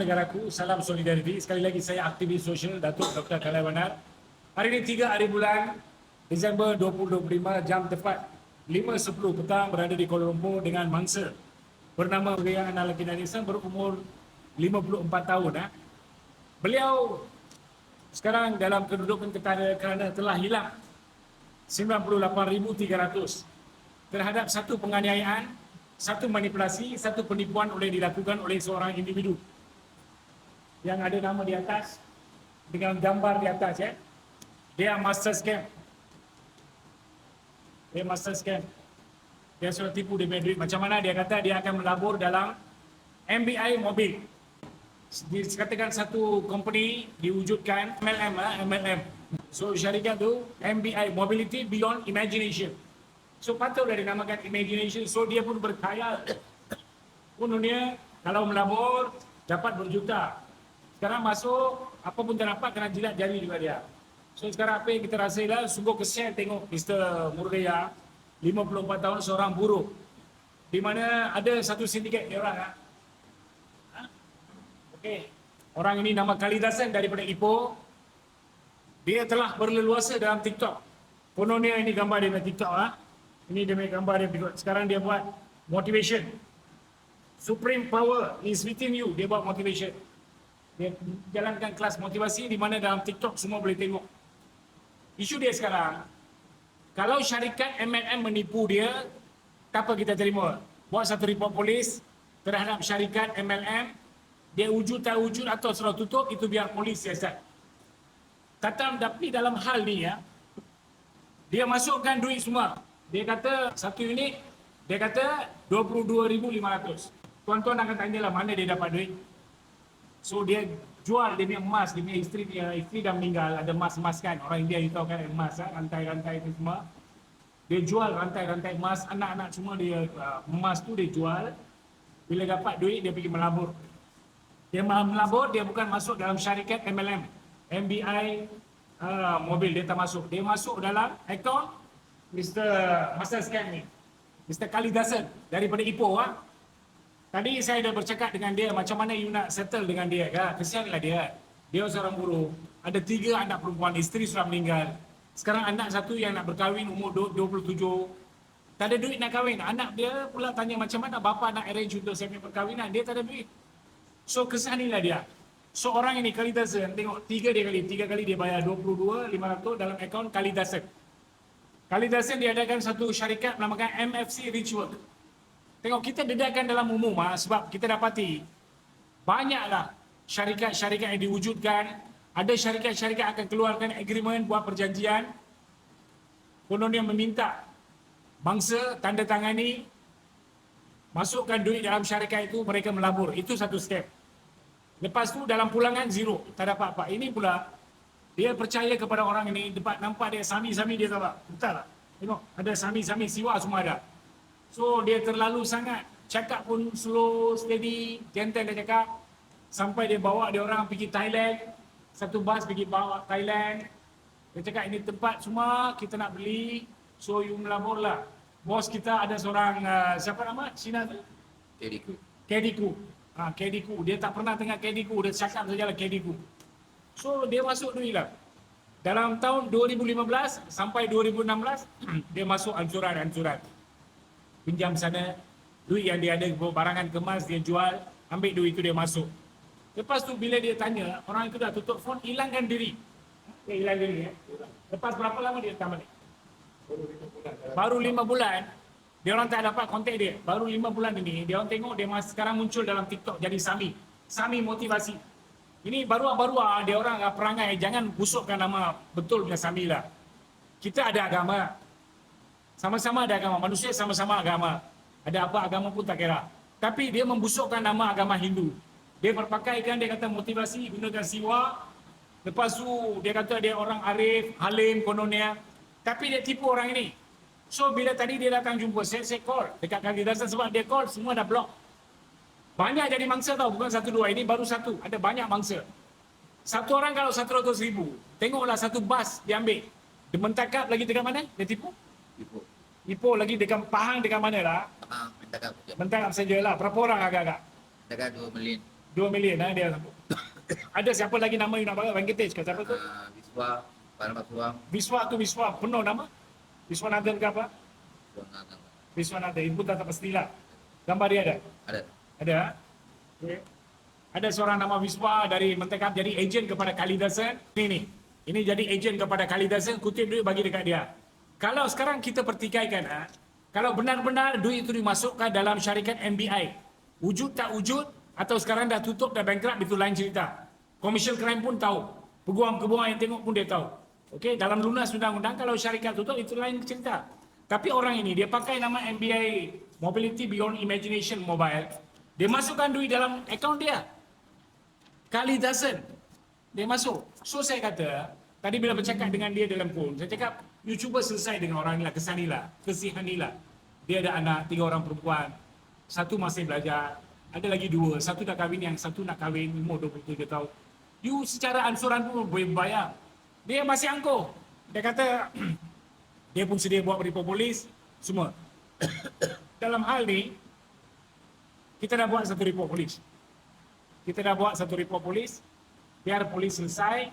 negaraku, salam solidariti. Sekali lagi saya aktivis sosial Datuk Dr. Kalai Banar. Hari ini 3 hari bulan Disember 2025 jam tepat 5.10 petang berada di Kuala Lumpur dengan mangsa bernama Ria Anna Lakinanisa berumur 54 tahun. Ha. Beliau sekarang dalam kedudukan kerana, kerana telah hilang 98,300 terhadap satu penganiayaan, satu manipulasi, satu penipuan oleh dilakukan oleh seorang individu yang ada nama di atas dengan gambar di atas ya. Dia master scam. Dia master scam. Dia sudah tipu punya duit. Macam mana dia kata dia akan melabur dalam MBI mobil. Dikatakan satu company diwujudkan MLM lah, MLM. So syarikat tu MBI Mobility Beyond Imagination. So patutlah dinamakan imagination. So dia pun berkhayal. Kononnya kalau melabur dapat berjuta. Sekarang masuk apa pun tak dapat kena jilat jari juga dia. So sekarang apa yang kita rasa lah sungguh kesian tengok Mr. Murgaya 54 tahun seorang buruh. Di mana ada satu sindiket dia orang ah. Ha? Okey. Orang ini nama Kalidasan daripada Ipoh. Dia telah berleluasa dalam TikTok. Kononnya ini gambar dia punya TikTok ah. Ini dia gambar dia berikut. Sekarang dia buat motivation. Supreme power is within you. Dia buat motivation. Dia jalankan kelas motivasi di mana dalam TikTok semua boleh tengok. Isu dia sekarang, kalau syarikat MLM menipu dia, apa kita terima? Buat satu report polis terhadap syarikat MLM, dia wujud tak wujud atau sudah tutup, itu biar polis siasat. Kata tapi dalam hal ni ya, dia masukkan duit semua. Dia kata satu unit, dia kata 22,500. Tuan-tuan akan tanyalah mana dia dapat duit. So dia jual dia punya emas, dia punya isteri dia, isteri dah meninggal, ada emas-emas kan. Orang India you tahu kan emas, ha? rantai-rantai itu semua. Dia jual rantai-rantai emas, anak-anak semua dia uh, emas tu dia jual. Bila dapat duit dia pergi melabur. Dia melabur, dia bukan masuk dalam syarikat MLM. MBI uh, mobil dia tak masuk. Dia masuk dalam akaun Mr. Master Scam ni. Mr. Kalidasan daripada Ipoh. Ha? Tadi saya dah bercakap dengan dia macam mana you nak settle dengan dia kan. Kesianlah dia. Dia seorang buruh. Ada tiga anak perempuan, isteri sudah meninggal. Sekarang anak satu yang nak berkahwin umur 27. Tak ada duit nak kahwin. Anak dia pula tanya macam mana bapa nak arrange untuk saya punya perkahwinan. Dia tak ada duit. So kesanilah dia. So orang ini Kalidasan tengok tiga dia kali. Tiga kali dia bayar 22, 500 dalam akaun Kalidasan. Kalidasan diadakan satu syarikat namakan MFC Ritual. Tengok kita dedahkan dalam umum ha, sebab kita dapati banyaklah syarikat-syarikat yang diwujudkan. Ada syarikat-syarikat akan keluarkan agreement buat perjanjian. Konon yang meminta bangsa tanda tangani masukkan duit dalam syarikat itu mereka melabur. Itu satu step. Lepas tu dalam pulangan zero. Tak dapat apa. Ini pula dia percaya kepada orang ini. Dapat nampak dia sami-sami dia tak Betul tak? Tengok ada sami-sami siwa semua ada. So dia terlalu sangat. Cakap pun slow, steady, gentle dia cakap. Sampai dia bawa dia orang pergi Thailand. Satu bas pergi bawa Thailand. Dia cakap ini tempat semua kita nak beli so you melabur lah. Bos kita ada seorang uh, siapa nama? Cina tu? Kediku. Kediku ha, Kediku dia tak pernah tengok Kediku dia cakap sajalah Kediku so dia masuk duit lah. Dalam tahun 2015 sampai 2016 dia masuk ancuran-ancuran pinjam sana. Duit yang dia ada barangan kemas dia jual ambil duit itu dia masuk. Lepas tu bila dia tanya orang itu dah tutup phone hilangkan diri. Dia hilang diri ya. lepas berapa lama dia datang balik? Baru lima bulan dia orang tak dapat kontak dia. Baru lima bulan ini dia orang tengok dia mas, sekarang muncul dalam TikTok jadi Sami. Sami motivasi. Ini baru-baru dia orang perangai jangan busukkan nama betul punya Sami lah. Kita ada agama sama-sama ada agama. Manusia sama-sama agama. Ada apa agama pun tak kira. Tapi dia membusukkan nama agama Hindu. Dia berpakaikan, dia kata motivasi, gunakan siwa. Lepas tu dia kata dia orang arif, halim, kononnya. Tapi dia tipu orang ini. So bila tadi dia datang jumpa, saya, saya call. Dekat dasar sebab dia call, semua dah block. Banyak jadi mangsa tau, bukan satu dua. Ini baru satu, ada banyak mangsa. Satu orang kalau satu ratus ribu, tengoklah satu bas dia ambil. Dia mentakap lagi dekat mana? Dia tipu? Ipoh lagi dekat Pahang dekat mana lah? Abang mendagang je. Mentang saja lah. Berapa orang agak-agak? Dagang 2 million. 2 million lah dia. Ada siapa lagi nama you nak bagi? Vankitage ke siapa tu? Ah, Biswa, Paramat Suam, Wiswa tu Wiswa. Penuh nama? Wiswanathan ke apa? Suam Wiswanathan. Ibu tak pastilah. Gambar dia ada? Ada. Ada? Okay. Ada seorang nama Wiswa dari Mentekap jadi ejen kepada Kalidasan. Ini ni. Ini jadi ejen kepada Kalidasan, kutip duit bagi dekat dia. Kalau sekarang kita pertikaikan, ha, kalau benar-benar duit itu dimasukkan dalam syarikat MBI, wujud tak wujud, atau sekarang dah tutup, dah bankrupt, itu lain cerita. Commercial crime pun tahu. Peguam-peguam yang tengok pun dia tahu. Okey, dalam lunas undang-undang, kalau syarikat tutup, itu lain cerita. Tapi orang ini, dia pakai nama MBI Mobility Beyond Imagination Mobile. Dia masukkan duit dalam akaun dia. Kali dozen. Dia masuk. So saya kata, tadi bila bercakap dengan dia dalam phone, saya cakap, you cuba selesai dengan orang ni lah, kesanilah, kesihanilah. Dia ada anak, tiga orang perempuan. Satu masih belajar, ada lagi dua. Satu dah kahwin, yang satu nak kahwin, umur 23 tahun. You secara ansuran pun boleh bayar. Dia masih angkuh. Dia kata, dia pun sedia buat report polis, semua. dalam hal ni, kita dah buat satu report polis. Kita dah buat satu report polis, biar polis selesai,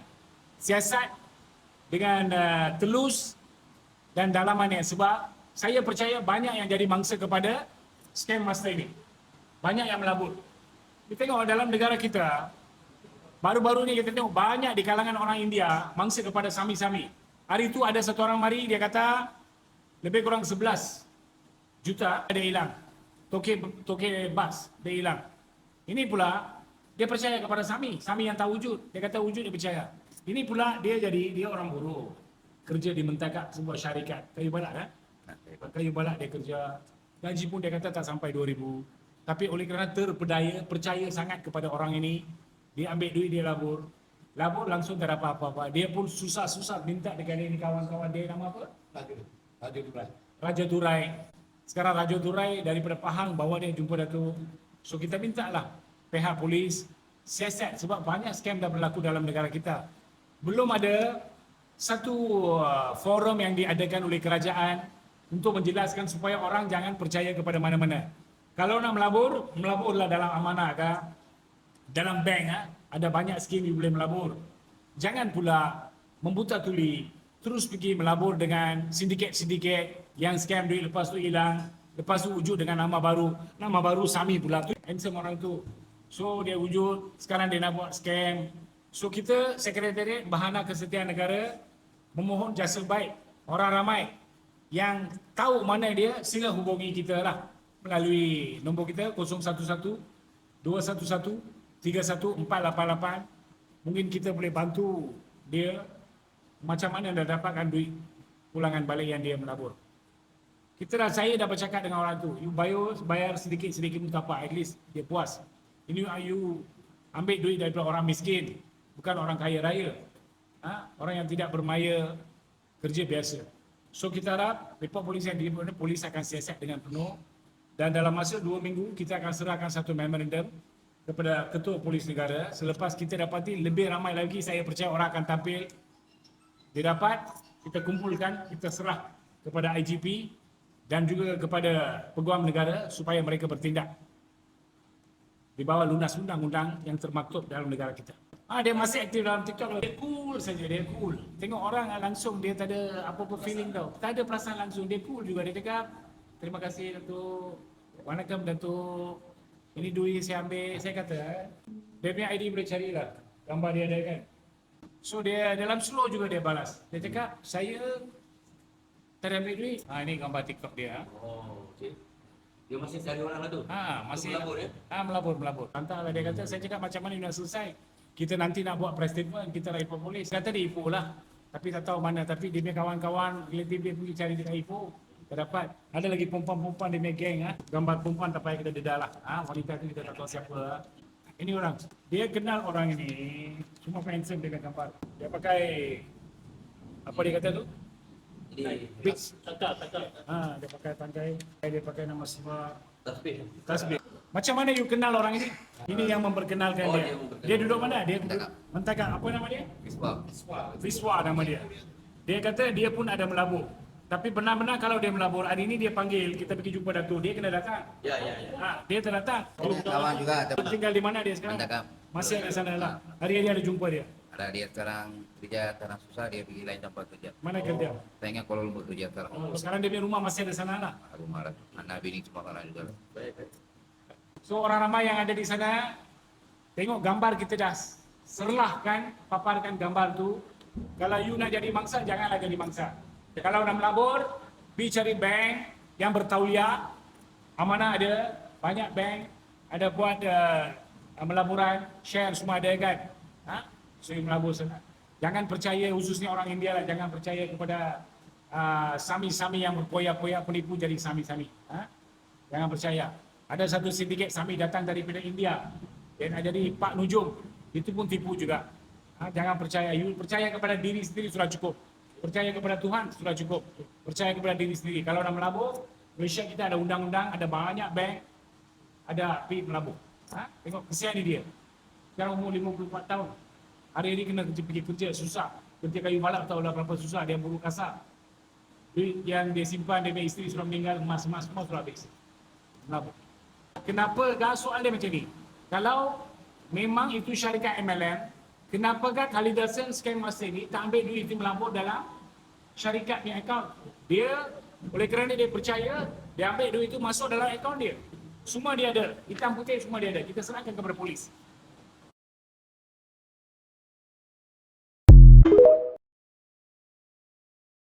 siasat dengan uh, telus dan dalamannya. Sebab saya percaya banyak yang jadi mangsa kepada scam master ini. Banyak yang melabur. Kita tengok dalam negara kita, baru-baru ni kita tengok banyak di kalangan orang India mangsa kepada sami-sami. Hari itu ada satu orang mari, dia kata lebih kurang 11 juta dia hilang. Toke toke bas dia hilang. Ini pula dia percaya kepada Sami, Sami yang tahu wujud. Dia kata wujud dia percaya. Ini pula dia jadi dia orang buruh. Kerja di Mentakak sebuah syarikat. Kayu balak kan? Kayu balak dia kerja. Gaji pun dia kata tak sampai 2000. Tapi oleh kerana terpedaya, percaya sangat kepada orang ini, dia ambil duit dia labur. Labur langsung tak dapat apa-apa. Dia pun susah-susah minta dekat dia ni kawan-kawan dia nama apa? Raja, Raja Durai. Raja Turai. Sekarang Raja Turai daripada Pahang bawa dia jumpa Datuk. So kita minta lah pihak polis siasat sebab banyak scam dah berlaku dalam negara kita. Belum ada satu uh, forum yang diadakan oleh kerajaan untuk menjelaskan supaya orang jangan percaya kepada mana-mana. Kalau nak melabur, melaburlah dalam amanah ke, dalam bank ha? ada banyak skim you boleh melabur. Jangan pula membuta tuli terus pergi melabur dengan sindiket-sindiket yang scam duit lepas tu hilang, lepas tu wujud dengan nama baru. Nama baru Sami pula tu handsome orang tu. So dia wujud, sekarang dia nak buat scam. So kita sekretariat Bahana Kesetiaan Negara memohon jasa baik orang ramai yang tahu mana dia sila hubungi kita lah melalui nombor kita 011 211 31488 mungkin kita boleh bantu dia macam mana dia dapatkan duit pulangan balik yang dia melabur. Kita dah saya dah bercakap dengan orang tu, you bayar bayar sedikit-sedikit pun tak apa, at least dia puas. Ini you ambil duit daripada orang miskin, bukan orang kaya raya. Ha? Orang yang tidak bermaya kerja biasa. So kita harap report polis yang dibuat polis akan siasat dengan penuh dan dalam masa dua minggu kita akan serahkan satu memorandum kepada ketua polis negara selepas kita dapati lebih ramai lagi saya percaya orang akan tampil dia dapat kita kumpulkan kita serah kepada IGP dan juga kepada peguam negara supaya mereka bertindak di bawah lunas undang-undang yang termaktub dalam negara kita. Ah dia masih aktif dalam TikTok. Dia cool saja, dia cool. Tengok orang ah, langsung dia tak ada apa-apa feeling tau. Tak ada perasaan langsung. Dia cool juga dia cakap, "Terima kasih Datuk. Waalaikum Datuk. Ini duit saya ambil." Saya kata, dia punya ID boleh carilah. Gambar dia ada kan. So dia dalam slow juga dia balas. Dia cakap, "Saya tak ambil duit." Ah ini gambar TikTok dia. ah. Oh. Dia masih cari orang lah tu. Ha, masih melabur, ya? Ha, melabur, melabur. Hantarlah dia kata, saya cakap macam mana nak selesai. Kita nanti nak buat press statement, kita report polis. Kata dia Ipoh lah. Tapi tak tahu mana. Tapi dia punya kawan-kawan, relatif dia pergi cari dekat Ipoh. Tak dapat. Ada lagi perempuan-perempuan dia punya geng. Ha? Gambar perempuan tak payah kita dedah lah. Ha? Wanita tu kita tak tahu siapa. Ha? Ini orang. Dia kenal orang ini. Cuma handsome dia gambar. Dia pakai, apa dia kata tu? Jadi, Beats. takak, takak. Ha, dia pakai tangkai. Dia pakai nama Siva. Tasbih. Tasbih. Macam mana you kenal orang ini? Ini yang memperkenalkan Oh, dia. dia memperkenalkan. Dia duduk mana? Dia duduk. Mentakak. Apa nama dia? Biswa. Viswa nama dia. Dia kata dia pun ada melabur. Tapi benar-benar kalau dia melabur, hari ini dia panggil, kita pergi jumpa Datuk, dia kena datang. Ya, ya, ya. Ha, dia terdatang. Kawan juga tinggal di mana dia sekarang? Mandakam. Masih ada sana lah. Hari ini ada jumpa dia. Ada dia sekarang kerja tanah susah dia pergi lain tempat kerja. Mana kerja? Saya ingat Kuala Lumpur kerja sekarang. Oh, sekarang dia punya rumah masih ada sana lah. Rumah lah. anak bini semua sana juga. Baik, baik. So orang ramai yang ada di sana, tengok gambar kita dah serlahkan, paparkan gambar tu. Kalau you nak jadi mangsa, janganlah jadi mangsa. Kalau nak melabur, pergi cari bank yang bertauliah. Amanah ada, banyak bank. Ada buat uh, melaburan, share semua ada kan. Ha? You melabur sana. Jangan percaya khususnya orang India lah, jangan percaya kepada uh, sami-sami yang berpoya-poya penipu jadi sami-sami. Ha? Jangan percaya. Ada satu sindiket Sami datang daripada India. Dia nak jadi Pak Nujum. Itu pun tipu juga. Ha, jangan percaya. You percaya kepada diri sendiri sudah cukup. Percaya kepada Tuhan sudah cukup. Percaya kepada diri sendiri. Kalau nak melabur, Malaysia kita ada undang-undang, ada banyak bank, ada pergi melabur. Ha? Tengok kesian dia. Sekarang umur 54 tahun. Hari ini kena kerja, pergi kerja, susah. Kerja kayu balap tahu lah berapa susah. Dia buruh kasar. Duit yang dia simpan, dia punya isteri sudah meninggal, emas-emas semua sudah habis. Melabur. Kenapa kan soal dia macam ni? Kalau memang itu syarikat MLM, kenapa kan Khalidasan scam master ni tak ambil duit itu melambur dalam syarikat punya akaun? Dia oleh kerana dia percaya, dia ambil duit itu masuk dalam akaun dia. Semua dia ada, hitam putih semua dia ada. Kita serahkan kepada polis.